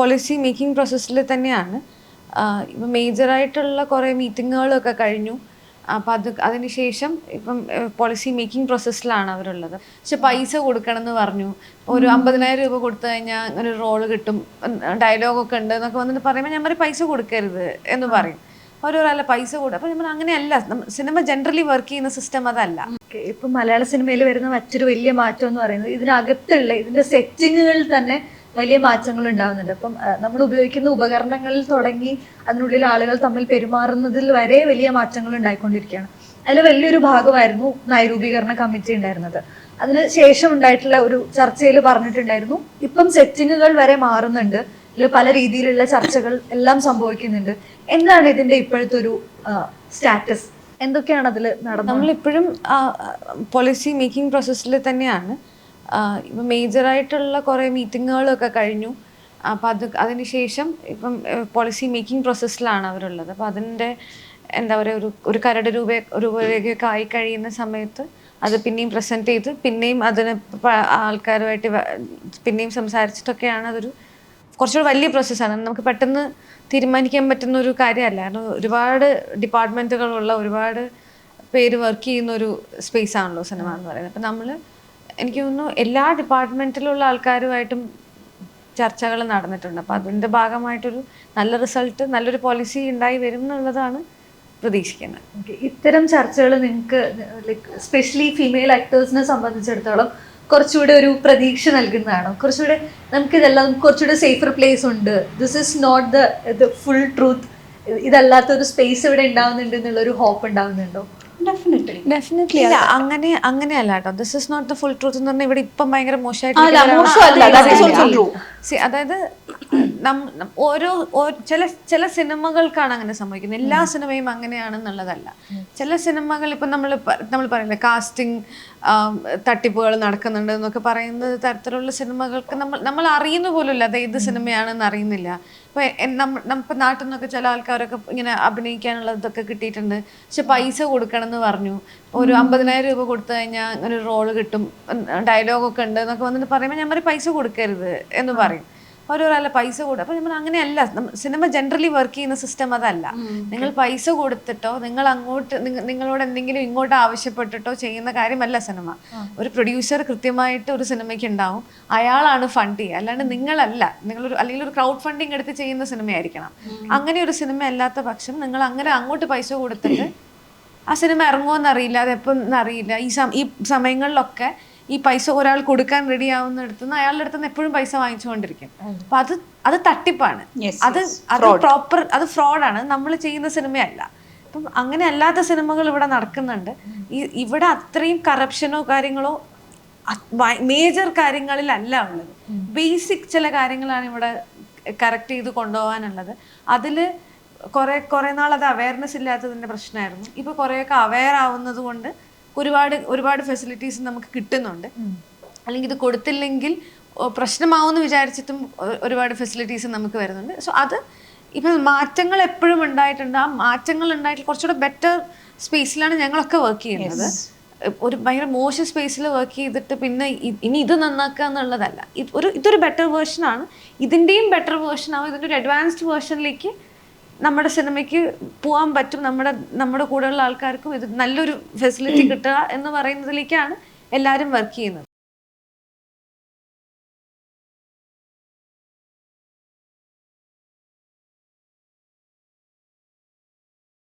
Policy making പ്രോസസ്സിൽ തന്നെയാണ്. ഇപ്പം മേജറായിട്ടുള്ള കുറേ മീറ്റിങ്ങുകളൊക്കെ കഴിഞ്ഞു. അപ്പം അത് അതിനുശേഷം ഇപ്പം പോളിസി മേക്കിംഗ് പ്രോസസ്സിലാണ് അവരുള്ളത്. പക്ഷെ പൈസ കൊടുക്കണം എന്ന് പറഞ്ഞു. ഒരു അമ്പതിനായിരം രൂപ കൊടുത്തു കഴിഞ്ഞാൽ അങ്ങനെ ഒരു റോൾ കിട്ടും. ഡയലോഗൊക്കെ ഉണ്ട് എന്നൊക്കെ വന്നിട്ട് പറയുമ്പോൾ ഞാൻ പറയും പൈസ കൊടുക്കരുത് എന്ന് പറയും. ഓരോരല്ല പൈസ കൂടും അപ്പം നമ്മൾ അങ്ങനെയല്ല. സിനിമ ജനറലി വർക്ക് ചെയ്യുന്ന സിസ്റ്റം അതല്ല. ഇപ്പൊ മലയാള സിനിമയിൽ വരുന്ന മറ്റൊരു വലിയ മാറ്റം എന്ന് പറയുന്നത് ഇതിനകത്തുള്ള ഇതിന്റെ സെറ്റിങ്ങുകളിൽ തന്നെ വലിയ മാറ്റങ്ങൾ ഉണ്ടാവുന്നുണ്ട്. അപ്പം നമ്മൾ ഉപയോഗിക്കുന്ന ഉപകരണങ്ങളിൽ തുടങ്ങി അതിനുള്ളിൽ ആളുകൾ തമ്മിൽ പെരുമാറുന്നതിൽ വരെ വലിയ മാറ്റങ്ങൾ ഉണ്ടായിക്കൊണ്ടിരിക്കുകയാണ്. അതിൽ വലിയൊരു ഭാഗമായിരുന്നു നൈരൂപീകരണ കമ്മിറ്റി ഉണ്ടായിരുന്നത്. അതിന് ശേഷം ഉണ്ടായിട്ടുള്ള ഒരു ചർച്ചയിൽ പറഞ്ഞിട്ടുണ്ടായിരുന്നു ഇപ്പം സെറ്റിങ്ങുകൾ വരെ മാറുന്നുണ്ട്. ഇതിൽ പല രീതിയിലുള്ള ചർച്ചകൾ എല്ലാം സംഭവിക്കുന്നുണ്ട്. എന്താണ് ഇതിന്റെ ഇപ്പോഴത്തെ ഒരു സ്റ്റാറ്റസ്? എന്തൊക്കെയാണ് അതിൽ നടന്നത്? നമ്മളിപ്പോഴും പോളിസി മേക്കിംഗ് പ്രോസസ്സിൽ തന്നെയാണ്. ഇപ്പം മേജറായിട്ടുള്ള കുറേ മീറ്റിങ്ങുകളൊക്കെ കഴിഞ്ഞു. അപ്പോൾ അത് അതിനുശേഷം ഇപ്പം പോളിസി മേക്കിംഗ് പ്രോസസ്സിലാണ് അവരുള്ളത്. അപ്പം അതിന്റെ എന്താ പറയുക ഒരു ഒരു കരട് രൂപ രൂപരേഖയൊക്കെ ആയി കഴിയുന്ന സമയത്ത് അത് പിന്നെയും പ്രസന്റ് ചെയ്ത് പിന്നെയും അതിന് ആൾക്കാരുമായിട്ട് പിന്നെയും സംസാരിച്ചിട്ടൊക്കെയാണ് അതൊരു കുറച്ചുകൂടി വലിയ പ്രോസസ്സാണ് നമുക്ക് പെട്ടെന്ന് തീരുമാനിക്കാൻ പറ്റുന്ന ഒരു കാര്യമല്ല. കാരണം ഒരുപാട് ഡിപ്പാർട്ട്മെന്റുകളുള്ള ഒരുപാട് പേര് വർക്ക് ചെയ്യുന്ന ഒരു സ്പേസ് ആണല്ലോ സിനിമ എന്ന് പറയുന്നത്. അപ്പം നമ്മൾ എനിക്ക് തോന്നുന്നു എല്ലാ ഡിപ്പാർട്ട്മെന്റിലുള്ള ആൾക്കാരുമായിട്ടും ചർച്ചകൾ നടന്നിട്ടുണ്ട്. അപ്പോൾ അതിന്റെ ഭാഗമായിട്ടൊരു നല്ല റിസൾട്ട് നല്ലൊരു പോളിസി ഉണ്ടായി വരും എന്നുള്ളതാണ് പ്രതീക്ഷിക്കുന്നത്. ഇത്തരം ചർച്ചകൾ നിങ്ങൾക്ക് ലൈക്ക് സ്പെഷ്യലി ഫീമെയിൽ ആക്ടേഴ്സിനെ സംബന്ധിച്ചിടത്തോളം കുറച്ചുകൂടെ ഒരു പ്രതീക്ഷ നൽകുന്നതാണ്? കുറച്ചുകൂടെ നമുക്ക് ഇതെല്ലാം കുറച്ചുകൂടെ സേഫർ പ്ലേസ് ഉണ്ട്. This is not the full truth ഇതല്ലാത്തൊരു space ഇവിടെ ഉണ്ടാവുന്നുണ്ട് എന്നുള്ളൊരു ഹോപ്പ് ഉണ്ടാവുന്നുണ്ടോ? ഡെഫിനറ്റ്ലി അങ്ങനെ അങ്ങനെയല്ല കേട്ടോ. This is not the full truth എന്ന് പറഞ്ഞാൽ ഇവിടെ ഇപ്പം ഭയങ്കര മോശമായിട്ട് അതായത് ഓരോ ചില ചില സിനിമകൾക്കാണ് അങ്ങനെ സംഭവിക്കുന്നത്. എല്ലാ സിനിമയും അങ്ങനെയാണെന്നുള്ളതല്ല. ചില സിനിമകൾ ഇപ്പം നമ്മൾ നമ്മൾ പറയുന്നത് കാസ്റ്റിംഗ് തട്ടിപ്പുകൾ നടക്കുന്നുണ്ട് എന്നൊക്കെ പറയുന്ന തരത്തിലുള്ള സിനിമകൾക്ക് നമ്മൾ നമ്മൾ അറിയുന്ന പോലുമില്ല അത് ഏത് സിനിമയാണെന്ന് അറിയുന്നില്ല. ഇപ്പൊ എ- നമ്മ നമ്മ നാട്ടിൽ നിന്നൊക്കെ ചില ആൾക്കാരൊക്കെ ഇങ്ങനെ അഭിനയിക്കാനുള്ള അഭിനയിക്കാനുള്ളതൊക്കെ കിട്ടിയിട്ടുണ്ട്. പക്ഷെ പൈസ കൊടുക്കണം എന്ന് പറഞ്ഞു. ഒരു അമ്പതിനായിരം രൂപ കൊടുത്തു കഴിഞ്ഞാൽ അങ്ങനെ ഒരു റോൾ കിട്ടും ഡയലോഗൊക്കെ ഉണ്ട് എന്നൊക്കെ വന്നിട്ട് പറയുമ്പോൾ ഞാൻ പറയും പൈസ കൊടുക്കരുത് എന്ന് പറയും. ഓരോരല്ല പൈസ കൂടും. അപ്പം നമ്മൾ അങ്ങനെയല്ല. സിനിമ ജനറലി വർക്ക് ചെയ്യുന്ന സിസ്റ്റം അതല്ല. നിങ്ങൾ പൈസ കൊടുത്തിട്ടോ നിങ്ങൾ അങ്ങോട്ട് നിങ്ങളോട് എന്തെങ്കിലും ഇങ്ങോട്ട് ആവശ്യപ്പെട്ടിട്ടോ ചെയ്യുന്ന കാര്യമല്ല സിനിമ. ഒരു പ്രൊഡ്യൂസർ കൃത്യമായിട്ട് ഒരു സിനിമയ്ക്ക് ഉണ്ടാവും. അയാളാണ് ഫണ്ട് ചെയ്യുക. അല്ലാണ്ട് നിങ്ങളല്ല. നിങ്ങളൊരു അല്ലെങ്കിൽ ഒരു ക്രൗഡ് ഫണ്ടിങ് എടുത്ത് ചെയ്യുന്ന സിനിമയായിരിക്കണം. അങ്ങനെ ഒരു സിനിമ അല്ലാത്ത പക്ഷം നിങ്ങൾ അങ്ങനെ അങ്ങോട്ട് പൈസ കൊടുത്തിട്ട് ആ സിനിമ ഇറങ്ങുമോ എന്നറിയില്ല അത് എന്നറിയില്ല. ഈ ഈ സമയങ്ങളിലൊക്കെ ഈ പൈസ ഒരാൾ കൊടുക്കാൻ റെഡി ആവുന്നിടത്ത് നിന്ന് അയാളുടെ അടുത്ത് നിന്ന് എപ്പോഴും പൈസ വാങ്ങിച്ചുകൊണ്ടിരിക്കും. അപ്പൊ അത് അത് തട്ടിപ്പാണ്. അത്. അത് പ്രോപ്പർ അത് ഫ്രോഡാണ് നമ്മൾ ചെയ്യുന്ന സിനിമയല്ല. അപ്പം അങ്ങനെ അല്ലാത്ത സിനിമകൾ ഇവിടെ നടക്കുന്നുണ്ട്. ഈ ഇവിടെ അത്രയും കറപ്ഷനോ കാര്യങ്ങളോ മേജർ കാര്യങ്ങളിലല്ല ഉള്ളത്. ബേസിക് ചില കാര്യങ്ങളാണ് ഇവിടെ കറക്റ്റ് ചെയ്ത് കൊണ്ടുപോകാനുള്ളത്. അതിൽ കുറെ കുറെ നാൾ അത് അവയർനെസ് ഇല്ലാത്തതിന്റെ പ്രശ്നമായിരുന്നു. ഇപ്പോൾ കുറേയൊക്കെ അവയർ ആവുന്നത് കൊണ്ട് ഒരുപാട് ഒരുപാട് ഫെസിലിറ്റീസ് നമുക്ക് കിട്ടുന്നുണ്ട്. അല്ലെങ്കിൽ ഇത് കൊടുത്തില്ലെങ്കിൽ പ്രശ്നമാവുമെന്ന് വിചാരിച്ചിട്ടും ഒരുപാട് ഫെസിലിറ്റീസ് നമുക്ക് വരുന്നുണ്ട്. സോ അത് ഇപ്പം മാറ്റങ്ങൾ എപ്പോഴും ഉണ്ടായിട്ടുണ്ട്. ആ മാറ്റങ്ങൾ ഉണ്ടായിട്ട് കുറച്ചുകൂടെ ബെറ്റർ സ്പേസിലാണ് ഞങ്ങളൊക്കെ വർക്ക് ചെയ്യുന്നത്. ഒരു ഭയങ്കര മോശം സ്പേസിൽ വർക്ക് ചെയ്തിട്ട് പിന്നെ ഇനി ഇത് നന്നാക്കുക എന്നുള്ളതല്ല. ഇത് ഒരു ഇതൊരു ബെറ്റർ വേർഷനാണ് ഇതിന്റെയും ബെറ്റർ വേർഷൻ ആവും. ഇതിന്റെ ഒരു അഡ്വാൻസ്ഡ് വേർഷനിലേക്ക് നമ്മുടെ സിനിമയ്ക്ക് പോകാൻ പറ്റും. നമ്മുടെ നമ്മുടെ കൂടെയുള്ള ആൾക്കാർക്കും ഇത് നല്ലൊരു ഫെസിലിറ്റി കിട്ടുക എന്ന് പറയുന്നതിലേക്കാണ് എല്ലാവരും വർക്ക് ചെയ്യുന്നത്.